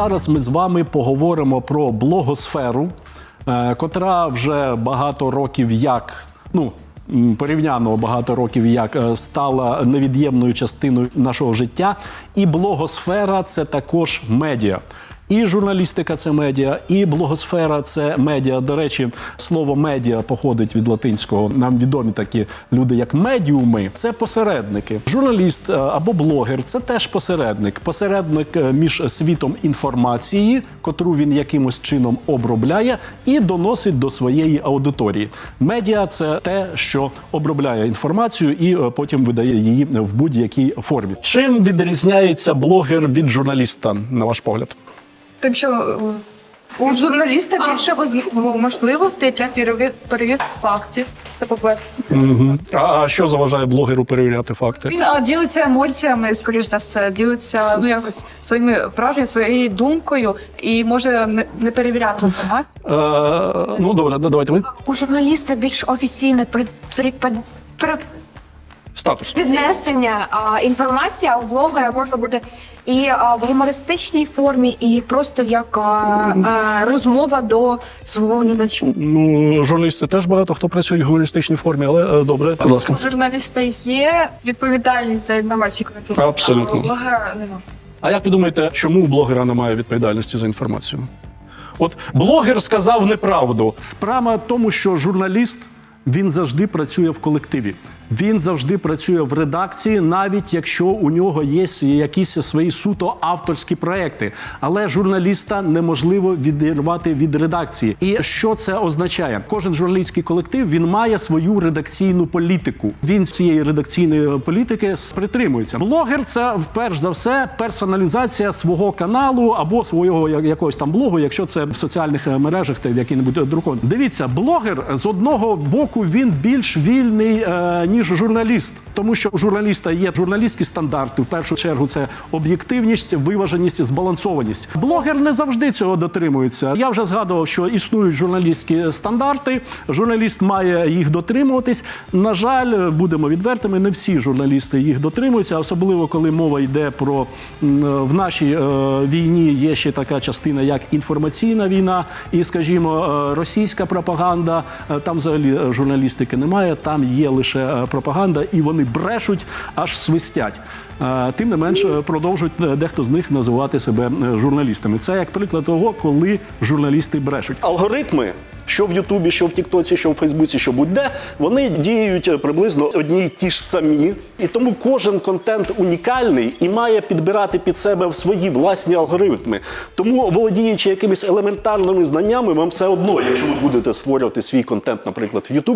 Зараз ми з вами поговоримо про блогосферу, е, котра вже багато років як ну. Порівняно багато років як е, стала невід'ємною частиною нашого життя, і блогосфера це також медіа. І журналістика це медіа, і блогосфера це медіа. До речі, слово медіа походить від латинського. Нам відомі такі люди, як медіуми. Це посередники. Журналіст е, або блогер це теж посередник. Посередник е, між світом інформації, котру він якимось чином обробляє, і доносить до своєї аудиторії. Медіа це те, що обробляє інформацію і е, потім видає її в будь-якій формі. Чим відрізняється блогер від журналіста, на ваш погляд? Тим, що е, у журналіста більше воз- можливостей для перевір- перевірки фактів. Це по-перше. А, а що заважає блогеру перевіряти факти? Він а, ділиться емоціями, скоріш за все, ділиться ну якось своїми враженнями, своєю думкою і може не, не перевіряти інформацію. Е, ну добре, да, давайте ви. У журналіста більш офіційне при, при, при, Статус. піднесення а, інформації, а у блогера може бути і а, в гумористичній формі, і просто як а, а, розмова до свого глядача. Ну, журналісти теж багато хто працює в гумористичній формі, але е, добре, будь ласка. У журналіста є відповідальність за інформацію, яку він Абсолютно. А у блогера нема. А як ви думаєте, чому у блогера немає відповідальності за інформацію? От блогер сказав неправду. Справа в тому, що журналіст він завжди працює в колективі. Він завжди працює в редакції, навіть якщо у нього є якісь свої суто авторські проекти. Але журналіста неможливо відірвати від редакції. І що це означає? Кожен журналістський колектив він має свою редакційну політику. Він цієї редакційної політики притримується. Блогер це перш за все персоналізація свого каналу або свого якогось там блогу, якщо це в соціальних е, мережах та які-небудь друковані. Дивіться, блогер з одного боку він більш вільний е, ніж журналіст, тому що у журналіста є журналістські стандарти. В першу чергу це об'єктивність, виваженість, збалансованість. Блогер не завжди цього дотримується. Я вже згадував, що існують журналістські стандарти. Журналіст має їх дотримуватись. На жаль, будемо відвертими, не всі журналісти їх дотримуються, особливо коли мова йде про в нашій е, війні. Є ще така частина, як інформаційна війна, і, скажімо, е, російська пропаганда. Там взагалі журналістики немає. Там є лише е, пропаганда, і вони брешуть, аж свистять. Е, Тим не менш, е, продовжують дехто з них називати себе журналістами. Це як приклад того, коли журналісти брешуть. Алгоритми. Що в Ютубі, що в Тіктоці, що в Фейсбуці, що будь-де, вони діють приблизно одні й ті ж самі. І тому кожен контент унікальний і має підбирати під себе свої власні алгоритми. Тому, володіючи якимись елементарними знаннями, вам все одно, якщо ви будете створювати свій контент, наприклад, в Ютубі,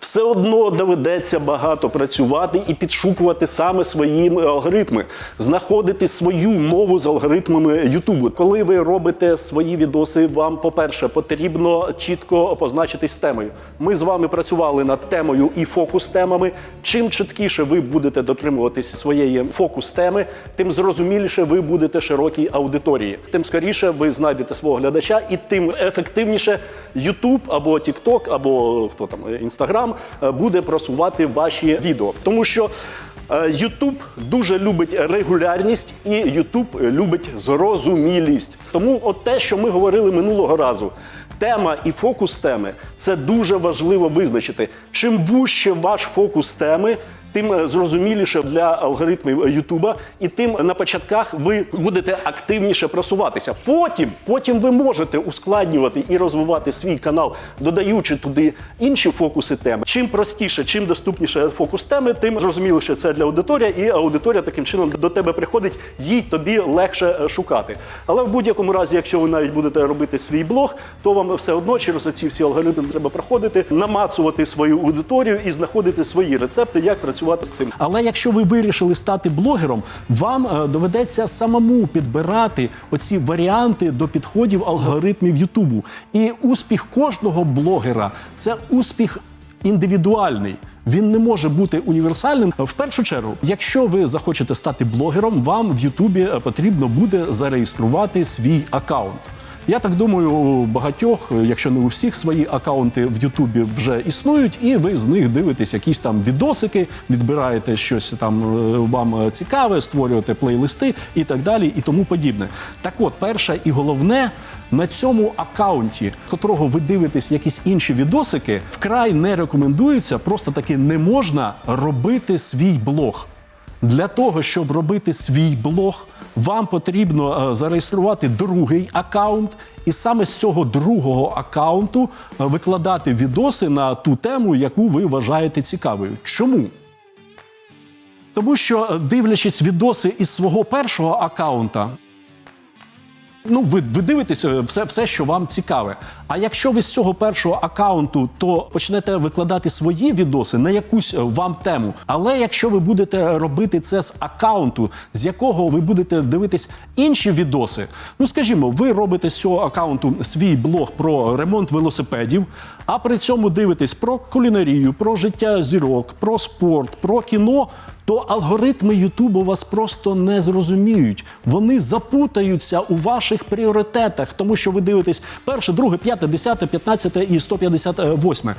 все одно доведеться багато працювати і підшукувати саме свої алгоритми, знаходити свою мову з алгоритмами Ютубу. Коли ви робите свої відоси, вам, по-перше, потрібно чітко позначитись темою. Ми з вами працювали над темою і фокус-темами. Чим чіткіше ви будете дотримуватись своєї фокус-теми, тим зрозуміліше ви будете широкій аудиторії. Тим скоріше ви знайдете свого глядача, і тим ефективніше YouTube або TikTok, або хто там Instagram е, буде просувати ваші відео. Тому що Ютуб дуже любить регулярність, і Ютуб любить зрозумілість. Тому, от те, що ми говорили минулого разу. Тема і фокус теми це дуже важливо визначити. Чим вужче ваш фокус теми, тим е, зрозуміліше для алгоритмів Ютуба, і тим на початках ви будете активніше просуватися. Потім, потім ви можете ускладнювати і розвивати свій канал, додаючи туди інші фокуси теми. Чим простіше, чим доступніше фокус теми, тим зрозуміліше це для аудиторії, і аудиторія таким чином до тебе приходить, їй тобі легше е, шукати. Але в будь-якому разі, якщо ви навіть будете робити свій блог, то вам все одно через ці всі алгоритми треба проходити, намацувати свою аудиторію і знаходити свої рецепти, як працювати з цим. Але якщо ви вирішили стати блогером, вам е, доведеться самому підбирати оці варіанти до підходів алгоритмів Ютубу. І успіх кожного блогера це успіх індивідуальний. Він не може бути універсальним. В першу чергу, якщо ви захочете стати блогером, вам в Ютубі е, потрібно буде зареєструвати свій аккаунт. Я так думаю, у багатьох, якщо не у всіх, свої акаунти в Ютубі вже існують, і ви з них дивитесь якісь там відосики, відбираєте щось там е, вам цікаве, створюєте плейлисти і так далі, і тому подібне. Так от, перше і головне, на цьому акаунті, котрого ви дивитесь якісь інші відосики, вкрай не рекомендується, просто таки не можна робити свій блог. Для того, щоб робити свій блог, вам потрібно е, зареєструвати другий акаунт, і саме з цього другого акаунту е, викладати відоси на ту тему, яку ви вважаєте цікавою. Чому? Тому що, е, дивлячись відоси із свого першого акаунта, Ну, ви, ви дивитеся все, все, що вам цікаве. А якщо ви з цього першого акаунту, то почнете викладати свої відоси на якусь е, вам тему. Але якщо ви будете робити це з акаунту, з якого ви будете дивитись інші відоси, ну скажімо, ви робите з цього акаунту свій блог про ремонт велосипедів, а при цьому дивитесь про кулінарію, про життя зірок, про спорт, про кіно то алгоритми Ютубу вас просто не зрозуміють. Вони запутаються у ваших пріоритетах, тому що ви дивитесь перше, друге, п'яте, десяте, п'ятнадцяте і 158.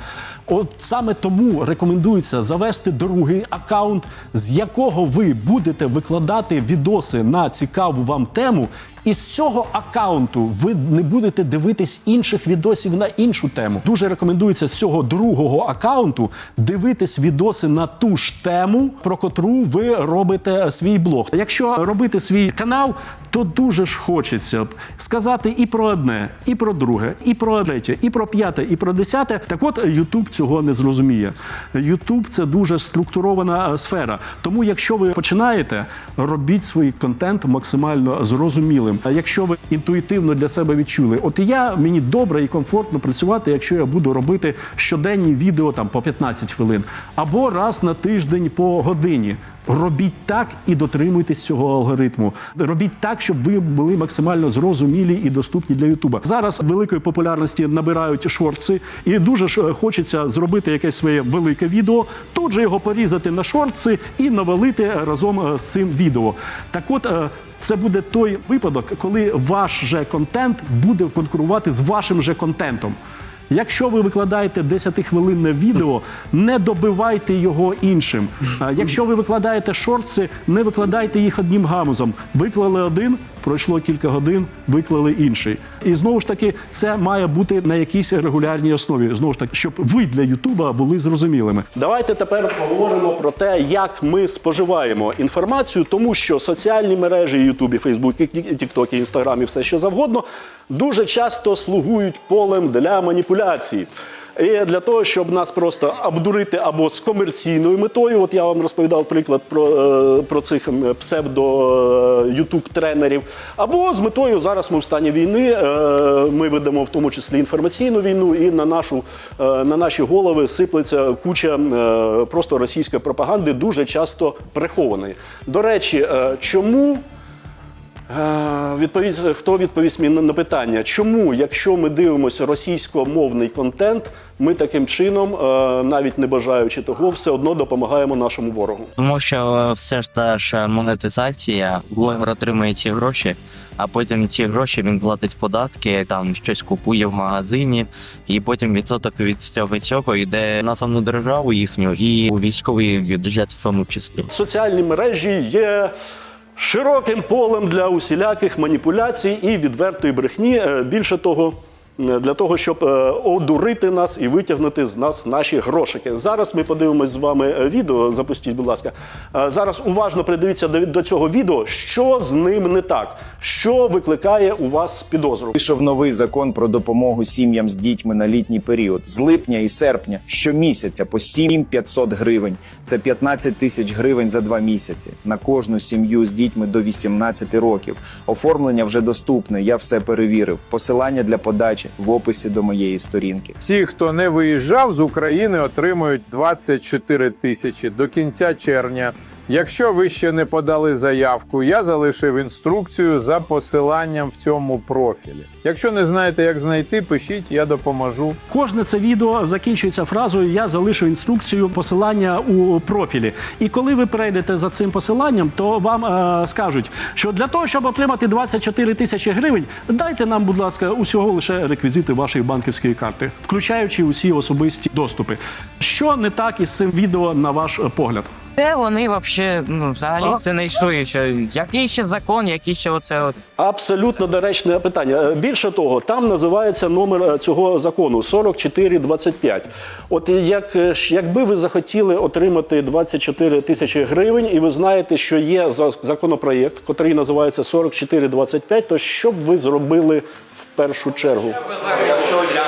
От саме тому рекомендується завести другий акаунт, з якого ви будете викладати відоси на цікаву вам тему. І з цього акаунту ви не будете дивитись інших відосів на іншу тему. Дуже рекомендується з цього другого акаунту дивитись відоси на ту ж тему, про котру ви робите свій блог. Якщо робити свій канал, то дуже ж хочеться б сказати і про одне, і про друге, і про третє, і про п'яте, і про десяте. Так от Ютуб цього не зрозуміє. Ютуб це дуже структурована е, сфера. Тому, якщо ви починаєте, робіть свій контент максимально зрозумілим. А якщо ви інтуїтивно для себе відчули, от я мені добре і комфортно працювати, якщо я буду робити щоденні відео там по 15 хвилин, або раз на тиждень по годині. Робіть так і дотримуйтесь цього алгоритму. Робіть так, щоб ви були максимально зрозумілі і доступні для Ютуба. Зараз великої популярності набирають шортси, і дуже ж е, хочеться зробити якесь своє велике відео, тут же його порізати на шортси і навалити разом е, з цим відео. Так от. Це буде той випадок, коли ваш же контент буде конкурувати з вашим же контентом. Якщо ви викладаєте 10-хвилинне відео, не добивайте його іншим. Якщо ви викладаєте шортси, не викладайте їх одним гамузом. Виклали один, пройшло кілька годин, виклали інший. І знову ж таки, це має бути на якійсь регулярній основі. Знову ж таки, щоб ви для Ютуба були зрозумілими. Давайте тепер поговоримо про те, як ми споживаємо інформацію, тому що соціальні мережі Ютубі, Фейсбук, Тікток, Інстаграм і все що завгодно дуже часто слугують полем для маніпуляцій. І для того, щоб нас просто обдурити або з комерційною метою, от я вам розповідав приклад про, е, про цих псевдо ютуб тренерів, або з метою зараз ми в стані війни. е, Ми ведемо в тому числі інформаційну війну, і на нашу е, на наші голови сиплеться куча е, просто російської пропаганди, дуже часто прихованої. До речі, е, чому? Е, Відповідь, хто відповість мені на- питання, чому, якщо ми дивимося російськомовний контент, ми таким чином, е, навіть не бажаючи того, все одно допомагаємо нашому ворогу? Тому що е, все ж та ж монетизація, блогер отримує ці гроші, а потім ці гроші він платить податки, там щось купує в магазині, і потім відсоток від цього цього йде на саму державу їхню і у військовий бюджет в тому числі. Соціальні мережі є широким полем для усіляких маніпуляцій і відвертої брехні. Е, Більше того. Для того щоб е, одурити нас і витягнути з нас наші грошики. Зараз ми подивимось з вами е, відео. Запустіть, будь ласка. Е, Зараз уважно придивіться до, цього відео, що з ним не так, що викликає у вас підозру. Вийшов новий закон про допомогу сім'ям з дітьми на літній період. З липня і серпня щомісяця по 7500 гривень. Це 15 тисяч гривень за два місяці на кожну сім'ю з дітьми до 18 років. Оформлення вже доступне. Я все перевірив. Посилання для подачі в описі до моєї сторінки. Всі, хто не виїжджав з України, отримують 24 тисячі до кінця червня. Якщо ви ще не подали заявку, я залишив інструкцію за посиланням в цьому профілі. Якщо не знаєте, як знайти, пишіть, я допоможу. Кожне це відео закінчується фразою Я залишив інструкцію посилання у профілі. І коли ви перейдете за цим посиланням, то вам е, скажуть, що для того, щоб отримати 24 тисячі гривень, дайте нам, будь ласка, усього лише реквізити вашої банківської карти, включаючи усі особисті доступи. Що не так із цим відео, на ваш погляд? Де вони вообще, ну, взагалі це не йшли. Що, який ще закон, який ще оце от. Абсолютно доречне питання. Е, Більше того, там називається номер е, цього закону 4425. От як, е, ж- якби ви захотіли отримати 24 тисячі гривень, і ви знаєте, що є за- законопроєкт, який називається 4425, то що б ви зробили в першу чергу? Що це за. Аб- аб-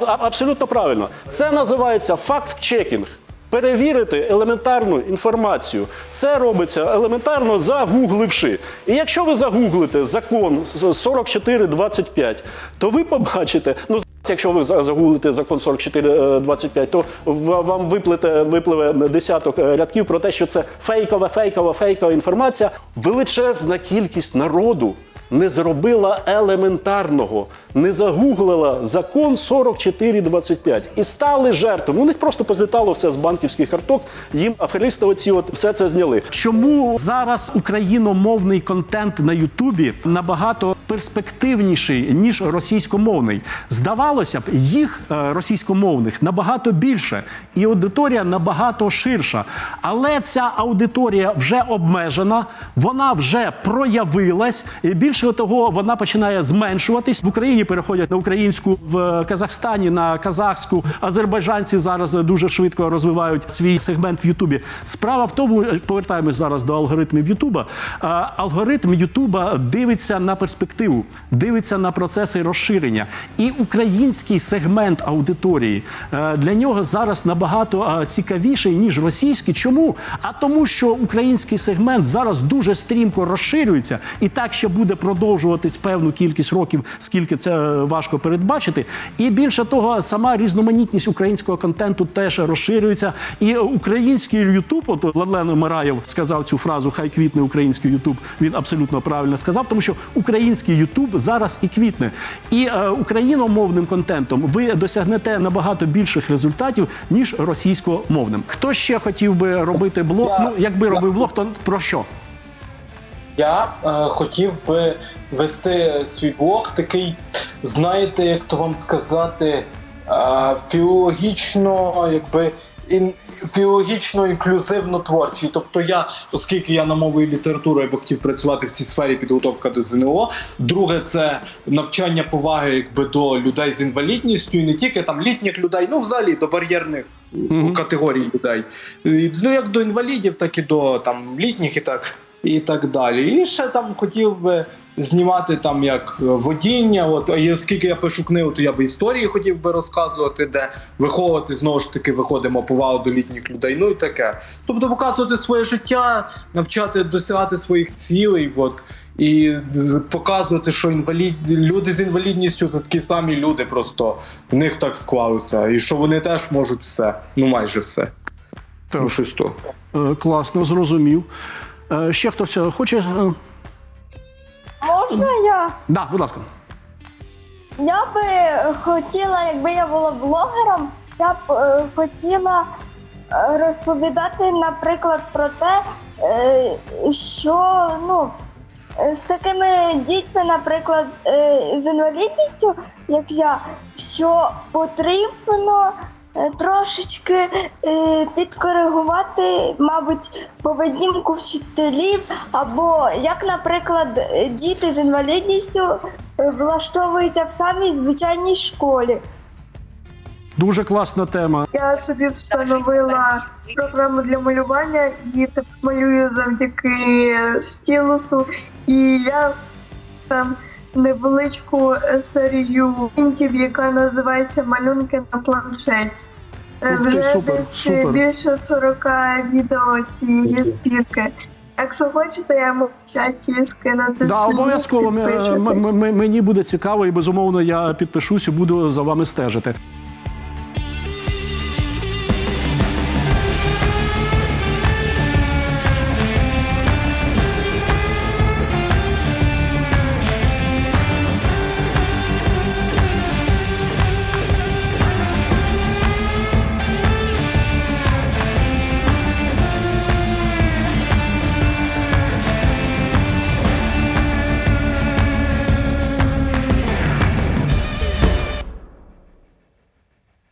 абсолютно правильно. Це називається факт-чекінг. Перевірити елементарну інформацію. Це робиться елементарно загугливши. І якщо ви загуглите закон з- 4425, то ви побачите, ну якщо ви загуглите закон 4425, то вам виплете, випливе десяток е, рядків про те, що це фейкова, фейкова, фейкова інформація. Величезна кількість народу не зробила елементарного, не загуглила закон 4425 і стали жертвами. У них просто позлітало все з банківських карток. Їм аферисти оці от все це зняли. Чому зараз україномовний контент на Ютубі набагато перспективніший ніж російськомовний? Здавалося б, їх е, російськомовних набагато більше, і аудиторія набагато ширша. Але ця аудиторія вже обмежена, вона вже проявилась. І більше того, вона починає зменшуватись. В Україні переходять на українську, в Казахстані на казахську. Азербайджанці зараз дуже швидко розвивають свій сегмент в Ютубі. Справа в тому, повертаємось зараз до алгоритмів Ютуба. Алгоритм Ютуба дивиться на перспективу, дивиться на процеси розширення. І український сегмент аудиторії е, для нього зараз набагато е, цікавіший, ніж російський. Чому? А тому, що український сегмент зараз дуже стрімко розширюється, і так ще буде продовжуватись певну кількість років, скільки це е, важко передбачити. І більше того, сама різноманітність українського контенту теж розширюється. І український Ютуб, от Владлен Мараєв сказав цю фразу Хай квітне український Ютуб. Він абсолютно правильно сказав, тому що український Ютуб зараз і квітне. І е, україномовним контентом ви досягнете набагато більших результатів, ніж російськомовним. Хто ще хотів би робити блог? Ну, якби робив блог, то про що? Я е, хотів би вести свій блог такий, знаєте, як то вам сказати, е, філологічно, якби. Ін, філологічно інклюзивно творчий. Тобто я, оскільки я на мову і літературу, я би хотів працювати в цій сфері підготовка до ЗНО. Друге, це навчання поваги якби до людей з інвалідністю, і не тільки там літніх людей, ну взагалі до бар'єрних Мгм. категорій людей. Ну як до інвалідів, так і до там літніх і так і так далі. І ще там хотів би знімати там як водіння. От і оскільки я пишу книгу, то я би історії хотів би розказувати, де виховувати знову ж таки виходимо повагу до літніх людей. Ну і таке. Тобто показувати своє життя, навчати досягати своїх цілей. От. І показувати, що інвалід... люди з інвалідністю це такі самі люди, просто в них так склалося. І що вони теж можуть все. Ну майже все. Так. Ну, щось то. Е, класно, зрозумів. Е, ще хтось е, хоче? Е, Можна я? да, будь ласка. Я би хотіла, якби я була блогером, я б е, хотіла е, розповідати, наприклад, про те, е, що ну, е, з такими дітьми, наприклад, е, з інвалідністю, як я, що потрібно трошечки е, підкоригувати, мабуть, поведінку вчителів, або як, наприклад, е, діти з інвалідністю е, влаштовуються в самій звичайній школі. Дуже класна тема. Я собі встановила програму для малювання і малюю завдяки стілусу. І я там невеличку е, серію інтів, яка називається Малюнки на планшеті. Е, Ух ти, Вже супер, десь супер. більше 40 відео цієї спілки. Якщо хочете, я можу в чаті скинути. Да, обов'язково М- м- м- мені буде цікаво, і безумовно я підпишусь і буду за вами стежити.